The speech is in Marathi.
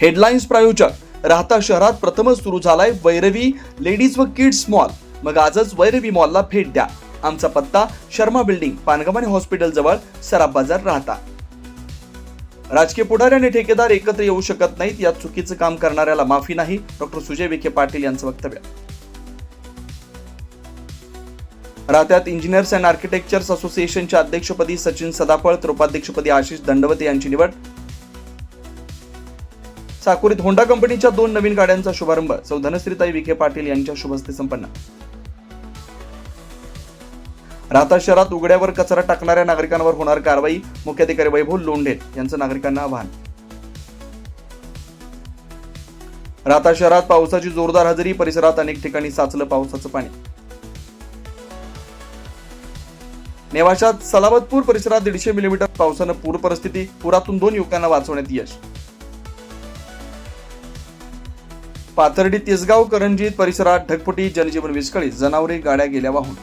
हेडलाईन्स प्रायोजक. राहता शहरात प्रथमच सुरू झालाय वैरवी लेडीज व किड्स मॉल. मग आजच वैरवी मॉलला भेट द्या. आमचा पत्ता शर्मा बिल्डिंग पानगमाने हॉस्पिटल जवळ सराफ बाजार राहता. राजकीय पुढारी आणि ठेकेदार एकत्र येऊ शकत नाहीत यात चुकीचं काम करणाऱ्याला माफी नाही. डॉक्टर सुजय विखे पाटील यांचं वक्तव्य. राहत्यात इंजिनियर्स अँड आर्किटेक्चर्स असोसिएशनच्या अध्यक्षपदी सचिन सदाफळ तर उपाध्यक्षपदी आशिष दंडवते यांची निवड. साकुरीत होंडा कंपनीच्या दोन नवीन गाड्यांचा शुभारंभ सौ धनश्रीताई विखे पाटील यांच्या शुभस्ते संपन्न. राहता शहरात उघड्यावर कचरा टाकणाऱ्या नागरिकांवर होणार कारवाई मुख्याधिकारी वैभव लोंढे यांचं नागरिकांना आवाहन. राहता शहरात पावसाची जोरदार हजेरी परिसरात अनेक ठिकाणी साचलं पावसाचं पाणी. नेवाशात सलाबतपूर परिसरात दीडशे मिलीमीटर पावसानं पूर परिस्थिती पुरातून दोन युवकांना वाचवण्यात यश. पाथर्डी तिसगाव करंजीत परिसरात ढगफुटी जनजीवन विस्कळीत जनावरे गाड्या गेल्या वाहून